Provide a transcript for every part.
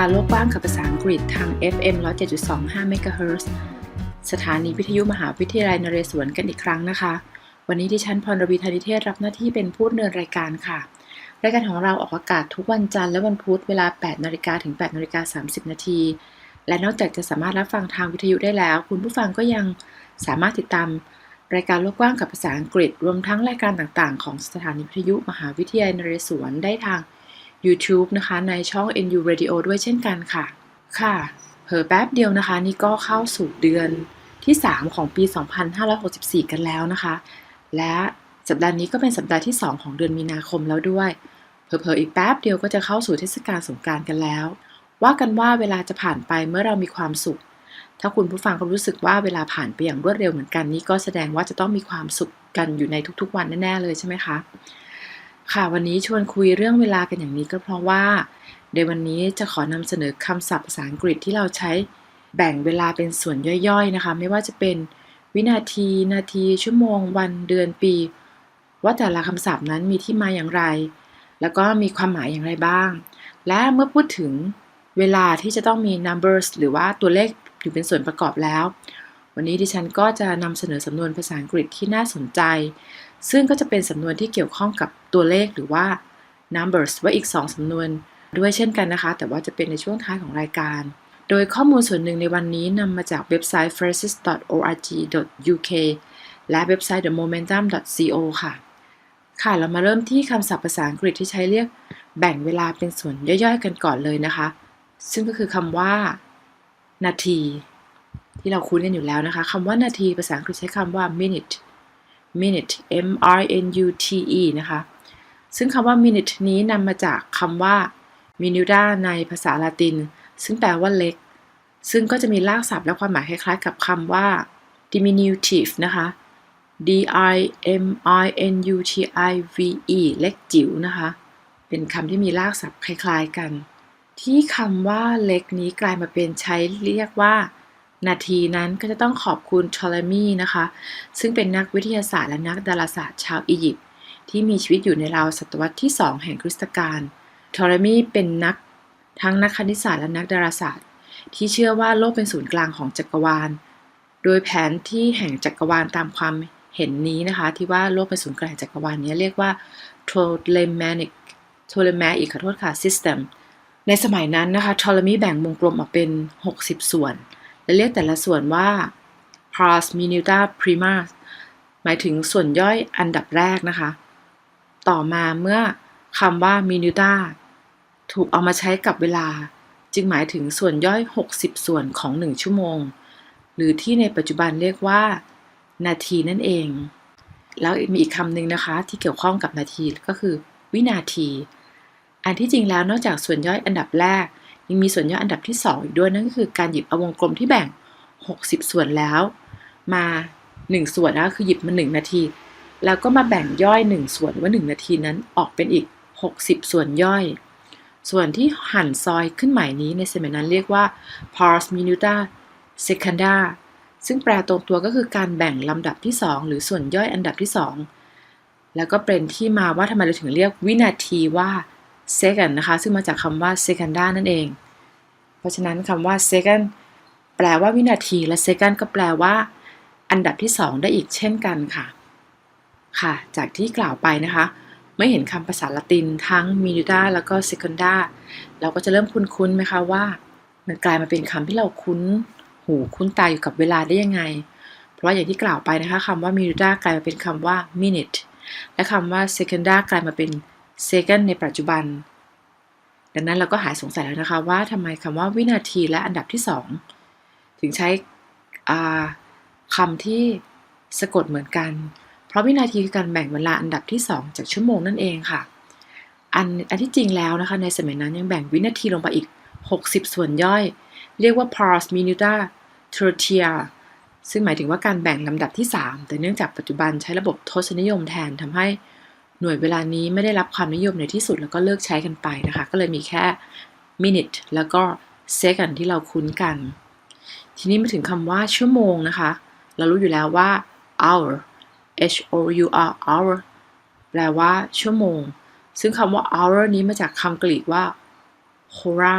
การโลกกว้างกับภาษาอังกฤษทาง FM 107.25 MHz สถานีวิทยุมหาวิทยาลัยนเรศวรกันอีกครั้งนะคะ วันนี้ดิฉันพรรวีธนิเทศรับหน้าที่เป็นผู้ดำเนินรายการค่ะ รายการของเราออกอากาศทุกวันจันทร์และวันพุธเวลา 8นาฬิกาถึง8นาฬิกา30 นาที และนอกจากจะสามารถรับฟังทางวิทยุได้แล้ว คุณผู้ฟังก็ยังสามารถติดตามรายการโลกกว้างกับภาษาอังกฤษ รวมทั้งรายการต่างๆ ของสถานีวิทยุมหาวิทยาลัยนเรศวรได้ทาง YouTube นะคะ ในช่อง NU Radio ด้วยเช่นกันค่ะ ค่ะเผอแป๊บเดียวนะคะ นี่ก็เข้าสู่เดือนที่ 3 ของปี 2564 กันแล้วนะคะ และสัปดาห์นี้ก็เป็นสัปดาห์ที่ 2 ของเดือนมีนาคมแล้วด้วยเผลอๆอีกแป๊บเดียวก็จะเข้าสู่เทศกาลสงการกันแล้ว ว่ากันว่าเวลาจะผ่านไปเมื่อเรามีความสุข ถ้าคุณผู้ฟังก็รู้สึกว่าเวลาผ่านไปอย่างรวดเร็วเหมือนกันนี่ก็แสดงว่าจะต้องมีความสุขกันอยู่ในทุกๆ วันแน่ๆเลยใช่ไหมคะ ค่ะวันนี้ชวนคุยเรื่องเวลากันอย่างนี้ก็เพราะว่า ในวันนี้จะขอนำเสนอคำศัพท์ภาษาอังกฤษที่เราใช้แบ่งเวลาเป็นส่วนย่อยๆนะคะ ไม่ว่าจะเป็นวินาที นาที ชั่วโมง วันเดือนปี ว่าแต่ละคำศัพท์นั้นมีที่มาอย่างไร แล้วก็มีความหมายอย่างไรบ้าง และเมื่อพูดถึงเวลาที่จะต้องมี numbers หรือว่าตัวเลขอยู่เป็นส่วนประกอบแล้ว วันนี้ดิฉันก็จะนำเสนอสำนวนภาษาอังกฤษที่น่าสนใจ ซึ่งก็จะเป็นสำนวนที่เกี่ยวข้องกับ ตัวเลขหรือว่า numbers ว่าอีก 2สำนวนด้วยเช่นกันนะคะ แต่ว่าจะเป็นในช่วงท้ายของรายการ โดยข้อมูลส่วนหนึ่งในวันนี้นำมาจากเว็บไซต์ phrases.org.uk และเว็บไซต์ themomentum.co ค่ะ ค่ะ เรามาเริ่มที่คำศัพท์ภาษาอังกฤษที่ใช้เรียกแบ่งเวลาเป็นส่วนย่อยๆ กันก่อนเลยนะคะ ซึ่งก็คือคำว่า นาที ที่เราคุ้นกันอยู่แล้วนะคะคำว่านาทีภาษาอังกฤษใช้คำว่า minute minute m i n u t e นะคะ ซึ่งคำว่า minute นี้นำมาจากคำว่า minuta ในภาษาละติน ซึ่งแปลว่าเล็ก ซึ่งก็จะมีรากศัพท์และความหมายคล้ายๆ กับคำว่า diminutive นะคะ d i m i n u t i v e เล็กจิ๋วนะคะ เป็นคำที่มีรากศัพท์คล้าย ๆ กัน ที่คำว่าเล็กนี้กลายมาเป็นใช้เรียกว่านาทีนั้นก็จะต้องขอบคุณทอเลมีนะคะ ซึ่งเป็นนักวิทยาศาสตร์และนักดาราศาสตร์ชาวอียิปต์ ที่มีชีวิตอยู่ในราวศตวรรษที่ 2 แห่งคริสตกาลทอเลมีเป็นนักทั้งนักคณิตศาสตร์และนักดาราศาสตร์ ที่เชื่อว่าโลกเป็นศูนย์กลางของจักรวาล โดยแผนที่แห่งจักรวาลตามความเห็นนี้นะคะ ที่ว่าโลกเป็นศูนย์กลางจักรวาลนี้เรียกว่า Ptolemaic Ptolemaic ขอโทษค่ะ system ในสมัยนั้นนะคะทอเลมีแบ่งวงกลมออกเป็น 60 ส่วน และเรียกแต่ละส่วนว่า pars minuta prima หมายถึงส่วนย่อยอันดับแรกนะคะ ต่อมาเมื่อคำว่า minuta ถูกเอามาใช้กับเวลา จึงหมายถึงส่วนย่อย 60 ส่วนของ 1 ชั่วโมง หรือที่ในปัจจุบันเรียกว่า นาทีนั่นเอง แล้วมีอีกคำหนึ่งนะคะที่เกี่ยวข้องกับนาทีก็คือ วินาที อันที่จริงแล้วนอกจากส่วนย่อยอันดับแรก ยังมีส่วนย่อยอันดับที่ 2 อีกด้วยนั่นก็คือการหยิบเอาวงกลมที่แบ่ง 60 ส่วนแล้ว มา 1 ส่วนนะคือหยิบมา 1 นาที แล้วก็มาแบ่งย่อย 1 ส่วนว่า 1 นาทีนั้นออกเป็นอีก 60 ส่วนย่อย ส่วนที่หั่นซอยขึ้นใหม่นี้ในสมัยนั้นเรียกว่า pars minuta secunda ซึ่งแปลตรงตัวก็คือการแบ่งลำดับที่ 2 หรือส่วนย่อยอันดับที่ 2 แล้วก็เป็นที่มาว่าทำไมเราถึงเรียกวินาทีว่า second นะคะ ซึ่งมาจากคำว่า secunda นั่นเอง เพราะฉะนั้นคำว่า second แปลว่าวินาทีและ second ก็แปลว่า อันดับที่ 2 ได้อีกเช่นกันค่ะ ค่ะ จากที่กล่าวไปนะคะไม่เห็นคำภาษาละตินทั้ง minuta แล้วก็ secunda เราก็จะเริ่มคุ้นๆไหมคะว่า มันกลายมาเป็นคำที่เราคุ้นหูคุ้นตาอยู่กับเวลาได้ยังไง เพราะอย่างที่กล่าวไปนะคะคำว่า minuta กลายมาเป็นคำว่า minute และคำว่า secunda กลายมาเป็น second ในปัจจุบัน ดังนั้นเราก็หายสงสัยแล้วนะคะว่าทำไมคำว่าวินาทีและอันดับที่ 2 ถึงใช้คำที่สะกดเหมือนกัน ราะวินาทีคือการแบ่งเวลาอันดับที่ 2 จากชั่วโมงนั่นเองค่ะ อันอันที่จริงแล้วนะคะ ในสมัยนั้นยังแบ่งวินาทีลงไปอีก 60 ส่วนย่อย เรียกว่า pars minuta tertia ซึ่งหมายถึงว่าการแบ่งลำดับที่ 3 แต่เนื่องจากปัจจุบันใช้ระบบทศนิยมแทนทำให้หน่วยเวลานี้ไม่ได้รับความนิยมในที่สุดแล้วก็เลิกใช้กันไปนะคะ ก็เลยมีแค่ minute แล้วก็ second ที่เราคุ้นกัน ทีนี้มาถึงคำว่าชั่วโมงนะคะ เรารู้อยู่แล้วว่า hour h o u r hour แปลว่า ชั่วโมง ซึ่งคำว่า hour นี้มาจากคำกรีกว่า hora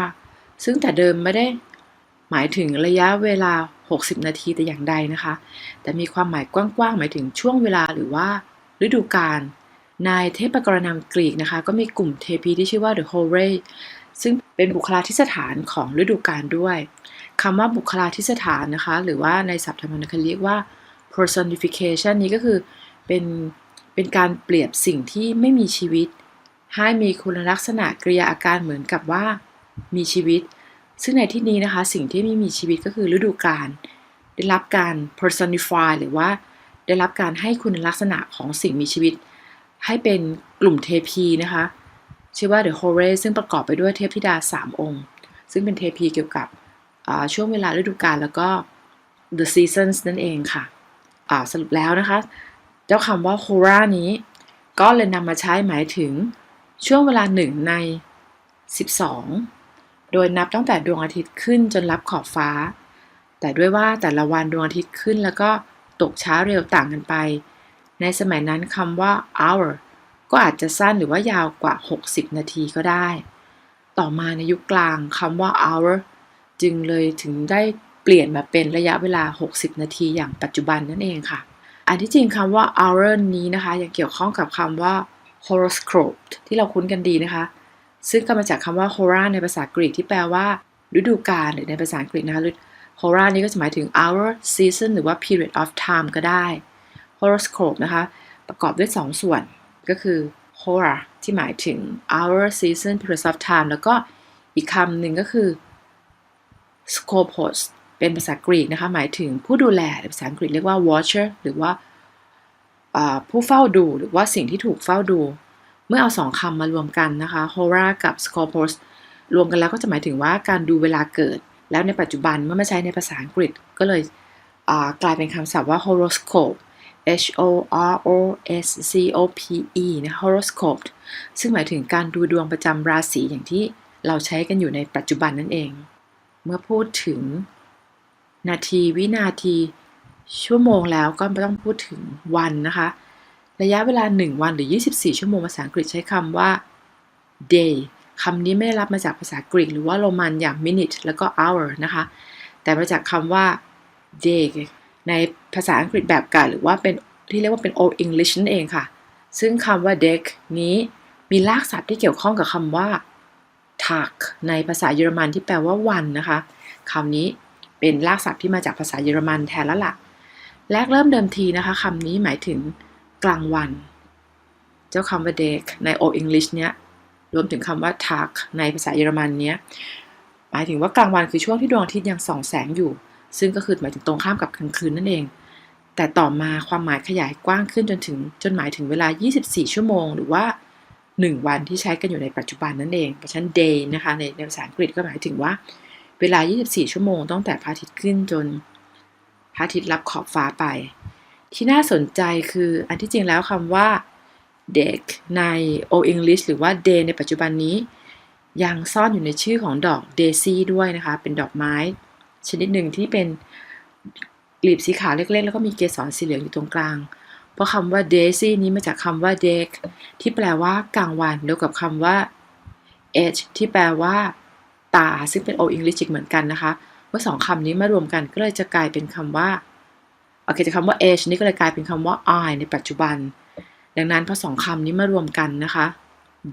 ซึ่งแต่เดิมไม่ได้หมายถึงระยะเวลา 60 นาทีแต่อย่างใดนะคะ แต่มีความหมายกว้างๆ หมายถึงช่วงเวลาหรือว่า ฤดูกาลในเทพกรณามกรีกนะคะ ก็มีกลุ่มเทพีที่ชื่อว่า The h o r a ซึ่งเป็นบุคลาธิสถานของฤดูกาลด้วยคำว่าบุคลาธิสถานนะคะ หรือว่าในศัพท์ธรรมนันเรียกว่า personification นี้ก็คือเป็นเป็นการเปรียบสิ่งที่ไม่มีชีวิต ให้มีคุณลักษณะกริยาอาการเหมือนกับว่ามีชีวิต ซึ่งในที่นี้นะคะสิ่งที่ไม่มีชีวิตก็คือฤดูกาลได้รับการ personify หรือว่าได้รับการให้คุณลักษณะของสิ่งมีชีวิต ให้เป็นกลุ่มเทพีนะคะชื่อว่า The h o r a ซึ่งประกอบไปด้วยเทพธิดา 3 องค์ ซึ่งเป็นเทพีเกี่ยวกับช่วงเวลาฤดูกาลแล้วก็ the seasons นั่นเองค่ะ สรุปแล้วนะคะ เจ้าคำว่า hora นี้ ก็เลยนำมาใช้หมายถึงช่วงเวลาหนึ่งใน 12 โดยนับตั้งแต่ดวงอาทิตย์ขึ้นจนรับขอบฟ้า แต่ด้วยว่าแต่ละวันดวงอาทิตย์ขึ้นแล้วก็ตกช้าเร็วต่างกันไป ในสมัยนั้นคำว่า hour ก็อาจจะสั้นหรือว่ายาวกว่า 60 นาทีก็ได้ ต่อมาในยุคกลางคำว่า hour จึงเลยถึงได้ เปลี่ยนมาเป็นระยะเวลา 60 นาทีอย่างปัจจุบันนั่นเองค่ะ อันที่จริงคำว่า hour นี้นะคะ ยังเกี่ยวข้องกับคำว่า horoscope ที่เราคุ้นกันดีนะคะ ซึ่งก็มาจากคำว่า hora ในภาษากรีกที่แปลว่า ฤดูกาลหรือในภาษาอังกฤษนะคะ hora นี้ก็จะหมายถึง hour season หรือว่า period of time ก็ได้ horoscope นะคะ ประกอบด้วย 2ส่วนก็คือ hora ที่หมายถึง hour season period of time แล้วก็อีกคำหนึ่งก็คือ scopus เป็นภาษากรีกนะคะ หมายถึงผู้ดูแลภาษาอังกฤษเรียกว่า watcher หรือว่าผู้เฝ้าดูหรือว่าสิ่งที่ถูกเฝ้าดู เมื่อเอาสองคำมารวมกันนะคะ hora กับ scopus รวมกันแล้วก็จะหมายถึงว่าการดูเวลาเกิด แล้วในปัจจุบันเมื่อมาใช้ในภาษาอังกฤษก็เลยกลายเป็นคำศัพท์ว่า horoscope H O R O S C O P E นะ horoscope ซึ่งหมายถึงการดูดวงประจำราศีอย่างที่เราใช้กันอยู่ในปัจจุบันนั่นเอง เมื่อพูดถึง นาทีวินาที ชั่วโมงแล้วก็ไม่ต้องพูดถึงวันนะคะ ระยะเวลา 1 วันหรือ 24 ชั่วโมงภาษาอังกฤษใช้คำว่า day คำนี้ไม่ได้รับมาจากภาษากรีกหรือว่าโรมันอย่าง minute แล้วก็ hour นะคะ แต่มาจากคำว่า day ในภาษาอังกฤษแบบเก่าหรือว่าเป็นที่เรียกว่าเป็น Old English นั่นเองค่ะ ซึ่งคำว่า deck นี้มีรากศัพท์ที่เกี่ยวข้องกับคำว่า tag ในภาษาเยอรมันที่แปลว่าวันนะคะคำนี้ เป็นรากศัพท์ที่มาจากภาษาเยอรมันแทนแล้วละ่ะ แรกเริ่มเดิมทีนะคะคำนี้หมายถึงกลางวัน เจ้าคำว่า deck ใน Old English เนี้ยรวมถึงคำว่า tag ในภาษาเยอรมันเนี้ยหมายถึงว่ากลางวันคือช่วงที่ดวงอาทิตย์ยังส่องแสงอยู่ ซึ่งก็คือหมายถึงตรงข้ามกับกลางคืนนั่นเอง แต่ต่อมาความหมายขยายกว้างขึ้นจนถึงจนหมายถึงเวลา 24 ชั่วโมง หรือว่า 1 วันที่ใช้กันอยู่ในปัจจุบันนั่นเองเพราะฉะนั้น day นะคะในภาษาอังกฤษก็หมายถึงว่า เวลา 24 ชั่วโมงตั้งแต่พระอาทิตย์ขึ้นจนพระอาทิตย์รับขอบฟ้าไป ที่น่าสนใจคืออันที่จริงแล้วคำว่าด็กใน Old English หรือว่า day ในปัจจุบันนี้ ยังซ่อนอยู่ในชื่อของดอกเดซี่ด้วยนะคะ เป็นดอกไม้ ชนิดหนึ่งที่เป็นกลีบสีขาวเล็กๆ แล้วก็มีเกสรสีเหลืองอยู่ตรงกลาง เพราะคำว่า daisy นี้มาจากคำว่า deck ที่แปลว่ากลางวันเดียวกับคำว่า edge ที่แปลว่า ตา ซึ่งเป็น old English เหมือนกันนะคะ เมื่อสองคำนี้มารวมกันก็เลยจะกลายเป็นคำว่าโอเคจากคำว่า edge นี่ก็เลยกลายเป็นคำว่า eye ในปัจจุบัน ดังนั้นพอสองคำนี้มารวมกันนะคะ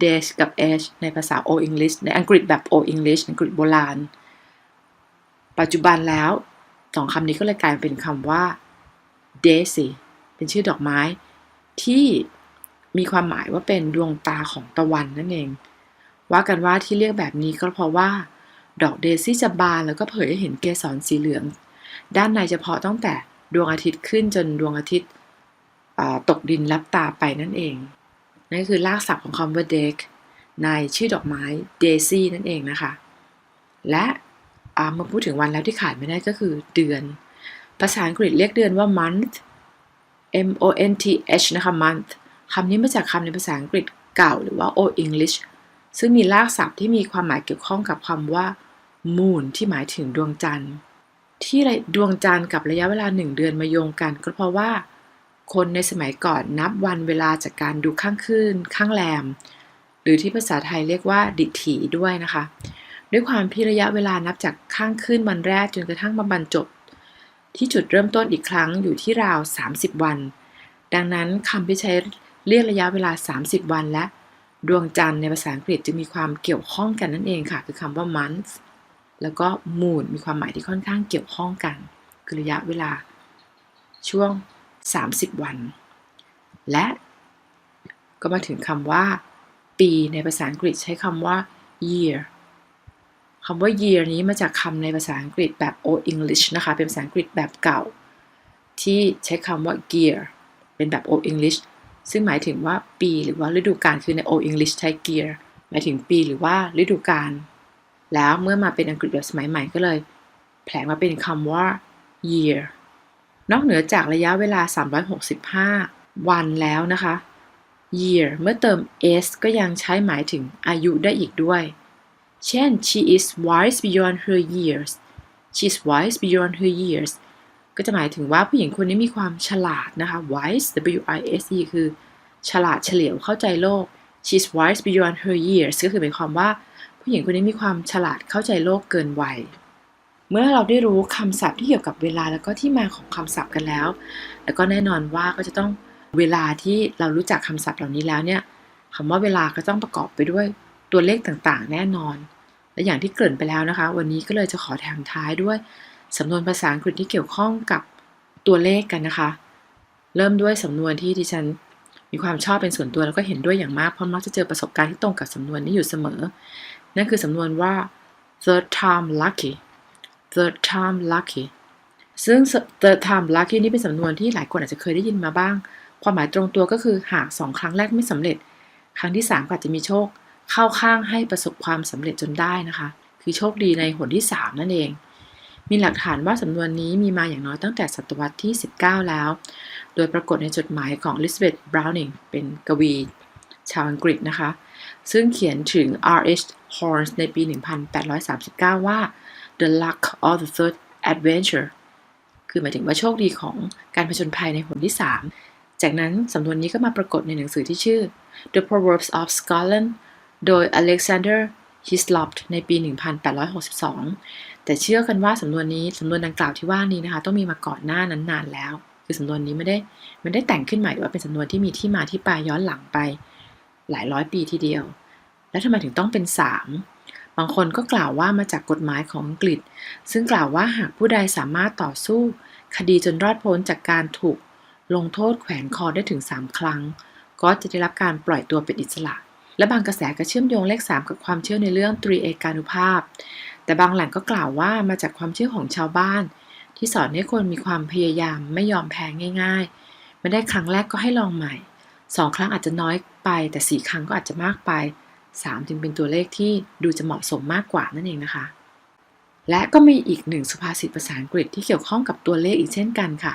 dash กับ edge ในภาษา old English ในอังกฤษแบบ old English อังกฤษโบราณ ปัจจุบันแล้วสองคำนี้ก็เลยกลายเป็นคำว่า daisy เป็นชื่อดอกไม้ ที่มีความหมายว่าเป็นดวงตาของตะวันนั่นเอง ว่ากันว่าที่เรียกแบบนี้ก็เพราะว่า ดอกเดซี่จะบานแล้วก็เผยให้เห็นเกสรสีเหลือง ด้านในเฉพาะตั้งแต่ดวงอาทิตย์ขึ้นจนดวงอาทิตย์ตกดินรับตาไปนั่นเอง นั่นคือรากศัพท์ของคำว่า deck ในชื่อดอกไม้ daisy นั่นเองนะคะ และมาพูดถึงวันแล้วที่ขาดไม่ได้ก็คือเดือน ภาษาอังกฤษเรียกเดือนว่า month m o n t h นะคะ month คำนี้มาจากคำในภาษาอังกฤษเก่าหรือว่า old English ซึ่งมีรากศัพท์ที่มีความหมายเกี่ยวข้องกับคำว่า moon ที่หมายถึงดวงจันทร์ ที่ดวงจันทร์กับระยะเวลาหนึ่งเดือนมาโยงกัน ก็เพราะว่า คนในสมัยก่อนนับวันเวลาจากการดูข้างขึ้น ข้างแรม หรือที่ภาษาไทยเรียกว่า ดิถีด้วยนะคะ ด้วยความที่ระยะเวลานับจากข้างขึ้นวันแรกจนกระทั่งมาบรรจบ ที่จุดเริ่มต้นอีกครั้งอยู่ที่ราว 30 วัน ดังนั้นคำที่ใช้เรียกระยะเวลา 30 วันและ ดวงจันทร์ในภาษาอังกฤษจึงมีความเกี่ยวข้องกันนั่นเองค่ะ คือคำว่า month แล้วก็ moon มีความหมายที่ค่อนข้างเกี่ยวข้องกัน คือระยะเวลาช่วง 30 วัน และก็มาถึงคำว่า ปีในภาษาอังกฤษใช้คำว่า year คำว่า year นี้มาจากคำในภาษาอังกฤษแบบ Old English นะคะ เป็นภาษาอังกฤษแบบเก่า ที่ใช้คำว่า gear เป็นแบบ Old English ซึ่งหมายถึงว่าปีหรือว่าฤดูกาลคือใน Old English ใช้ gear หมายถึงปีหรือว่าฤดูกาลแล้วเมื่อมาเป็นอังกฤษแบบสมัยใหม่ก็เลย แผลงมาเป็นคำว่า year นอกเหนือจากระยะเวลา 365 วันแล้วนะคะ year เมื่อเติม s ก็ยังใช้หมายถึงอายุได้อีกด้วย เช่น she is wise beyond her years she is wise beyond her years ก็จะหมายถึงว่าผู้หญิงคนนี้มีความฉลาดนะคะ wise w i s e คือ ฉลาดเฉลียวเข้าใจโลก she's wise beyond her years ก็คือหมายความว่าผู้หญิงคนนี้มีความฉลาดเข้าใจโลกเกินวัย เมื่อเราได้รู้คำศัพท์ที่เกี่ยวกับเวลาแล้วก็ที่มาของคำศัพท์กันแล้ว แล้วก็แน่นอนว่าก็จะต้องเวลาที่เรารู้จักคำศัพท์เหล่านี้แล้วเนี่ยคำว่าเวลาก็ต้องประกอบไปด้วยตัวเลขต่างๆ แน่นอน และอย่างที่เกริ่นไปแล้วนะคะ วันนี้ก็เลยจะขอแถมท้ายด้วย สำนวนภาษาอังกฤษที่เกี่ยวข้องกับตัวเลขกันนะคะ เริ่มด้วยสำนวนที่ดิฉันมีความชอบเป็นส่วนตัวแล้วก็เห็นด้วยอย่างมากเพราะมักจะเจอประสบการณ์ที่ตรงกับสำนวนนี้อยู่เสมอ นั่นคือสำนวนว่า third time lucky third time lucky ซึ่ง third time lucky นี่เป็นสำนวนที่หลายคนอาจจะเคยได้ยินมาบ้าง ความหมายตรงตัวก็คือหากสองครั้งแรกไม่สำเร็จ ครั้งที่สามก็อาจจะมีโชคเข้าข้างให้ประสบความสำเร็จจนได้นะคะ คือโชคดีในหนที่ 3 นั่นเอง มีหลักฐานว่าสำนวนนี้มีมาอย่างน้อยตั้งแต่ศตวรรษที่ 19 แล้ว โดยปรากฏในจดหมายของ Elizabeth Browning เป็นกวีชาวอังกฤษนะคะ ซึ่งเขียนถึง R.H. Horns ในปี 1839 ว่า the luck of the third adventure คือหมายถึงว่าโชคดีของการผจญภัยในหนที่ 3 จากนั้นสำนวนนี้ก็มาปรากฏในหนังสือที่ชื่อ The Proverbs of Scotland โดย Alexander Hislop ในปี 1862 แต่เชื่อกันว่าสำนวนนี้สำนวนดังกล่าวที่ว่านี้นะคะ ต้องมีมาก่อนหน้านั้นนานแล้ว คือสำนวนนี้ไม่ได้ไม่ได้แต่งขึ้นใหม่หรือว่าเป็นสำนวนที่มีที่มาที่ไปย้อนหลังไป หลายร้อยปีทีเดียว แล้วทำไมถึงต้องเป็น3บางคนก็กล่าวว่ามาจากกฎหมายของอังกฤษ ซึ่งกล่าวว่าหากผู้ใดสามารถต่อสู้ คดีจนรอดพ้นจากการถูกลงโทษแขวนคอได้ถึง 3 ครั้ง ก็จะได้รับการปล่อยตัวเป็นอิสระ และบางกระแสก็เชื่อมโยงเลข 3 กับความเชื่อในเรื่องตรีเอกานุภาพ แต่บางแหล่งก็กล่าวว่ามาจากความเชื่อของชาวบ้าน ที่สอนให้คนมีความพยายามไม่ยอมแพ้ง่าย ๆ ไม่ได้ครั้งแรกก็ให้ลองใหม่สองครั้งอาจจะน้อยไป แต่สี่ครั้งก็อาจจะมากไป3จึงเป็นตัวเลขที่ดูจะเหมาะสมมากกว่านั่นเองนะคะ และก็มีอีกหนึ่งสุภาษิตภาษาอังกฤษที่เกี่ยวข้องกับตัวเลขอีกเช่นกันค่ะ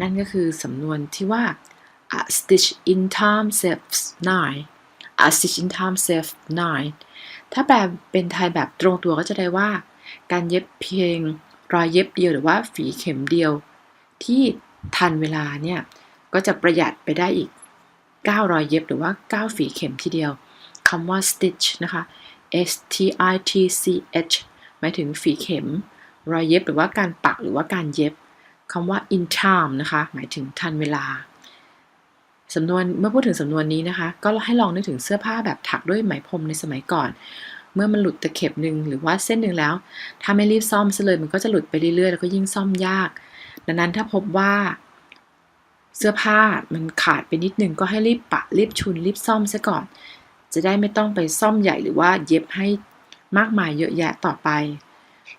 นั่นก็คือสำนวนที่ว่า a stitch in time saves nine a stitch in time saves nine ถ้าแปลเป็นไทยแบบตรงตัวก็จะได้ว่า การเย็บเพียงรอยเย็บเดียวหรือว่าฝีเข็มเดียว ที่ทันเวลาเนี่ยก็จะประหยัดไปได้อีก 9 รอยเย็บหรือว่า 9 ฝีเข็มทีเดียวคำว่า stitch นะคะ s t i t c h หมายถึงฝีเข็ม รอยเย็บหรือว่าการปักหรือว่าการเย็บคำว่า in time นะคะ หมายถึงทันเวลา สำนวนเมื่อพูดถึงสำนวนนี้นะคะ ก็ให้ลองนึกถึงเสื้อผ้าแบบถักด้วยไหมพรมในสมัยก่อน เมื่อมันหลุดตะเข็บหนึ่งหรือว่าเส้นหนึ่งแล้ว ถ้าไม่รีบซ่อมซะเลยมันก็จะหลุดไปเรื่อยๆแล้วก็ยิ่งซ่อมยาก ดังนั้นถ้าพบว่า เสื้อผ้ามันขาดไปนิดนึงก็ให้รีบปะรีบชุนรีบซ่อมซะก่อน จะได้ไม่ต้องไปซ่อมใหญ่หรือว่าเย็บให้มากมายเยอะแยะต่อไป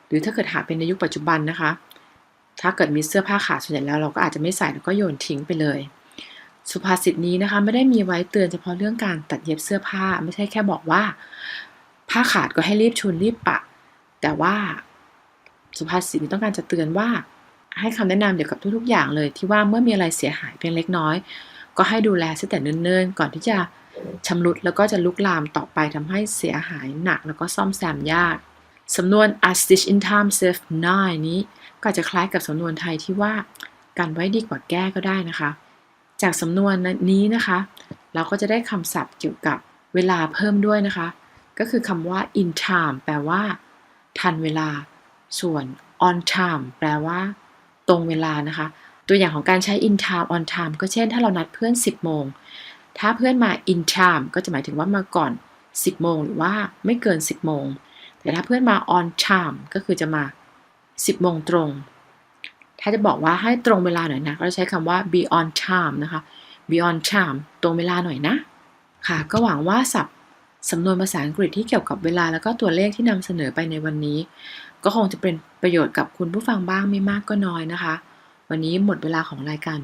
หรือถ้าเกิดหาเป็นในยุคปัจจุบันนะคะ ถ้าเกิดมีเสื้อผ้าขาดส่วนใหญ่แล้วเราก็อาจจะไม่ใส่แล้วก็โยนทิ้งไปเลย สุภาษิตนี้นะคะไม่ได้มีไว้เตือนเฉพาะเรื่องการตัดเย็บเสื้อผ้า ไม่ใช่แค่บอกว่า ผ้าขาดก็ให้รีบชุนรีบปะ แต่ว่าสุภาษิตนี้ต้องการจะเตือนว่า ให้คำแนะนำเกี่ยวกับทุกๆ อย่างเลยที่ว่าเมื่อมีอะไรเสียหายเพียงเล็กน้อย ก็ให้ดูแลซะแต่เนิ่นๆ ก่อนที่จะชำรุดแล้วก็จะลุกลามต่อไปทำให้เสียหายหนักแล้วก็ซ่อมแซมยากสำนวน a stitch in time save nine นี้ก็จะคล้ายกับสำนวนไทยที่ว่า กันไว้ดีกว่าแก้ก็ได้นะคะ จากสำนวนนี้นะคะ เราก็จะได้คำศัพท์เกี่ยวกับเวลาเพิ่มด้วยนะคะ ก็คือคำว่า in time แปลว่า ทันเวลา ส่วน on time แปลว่า ตรงเวลานะคะ ตัวอย่างของการใช้ in time on time ก็เช่น ถ้าเรานัดเพื่อน 10 โมง ถ้าเพื่อนมา in time ก็จะหมายถึงว่ามาก่อน 10 โมง หรือว่าไม่เกิน 10 โมง แต่ถ้าเพื่อนมา on time ก็คือจะมา 10 โมงตรง ถ้าจะบอกว่าให้ตรงเวลาหน่อยนะก็จะใช้คำว่า be on time นะคะ be on time ตรงเวลาหน่อยนะ ค่ะ ก็หวังว่าศัพท์สำนวนภาษาอังกฤษที่เกี่ยวกับเวลาแล้วก็ตัวเลขที่นำเสนอไปในวันนี้ ก็คงจะเป็นประโยชน์กับคุณผู้ฟังบ้างไม่มากก็น้อยนะคะ วันนี้หมดเวลาของรายการ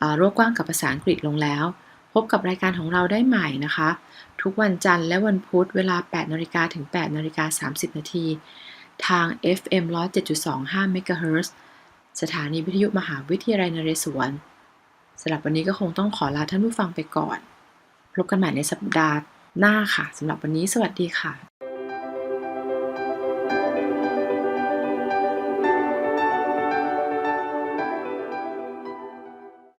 อ่าโรคกว้างกับภาษาอังกฤษลงแล้ว พบกับรายการของเราได้ใหม่นะคะ ทุกวันจันทร์และวันพุธเวลา 8นาฬิกาถึง8นาฬิกา30นาทีทาง FM 107.25เมกะเฮิรตซ์ สถานีวิทยุมหาวิทยาลัยนเรศวรสำหรับวันนี้ก็คงต้องขอลาท่านผู้ฟังไปก่อน พบกันใหม่ในสัปดาห์หน้าค่ะสำหรับวันนี้สวัสดีค่ะ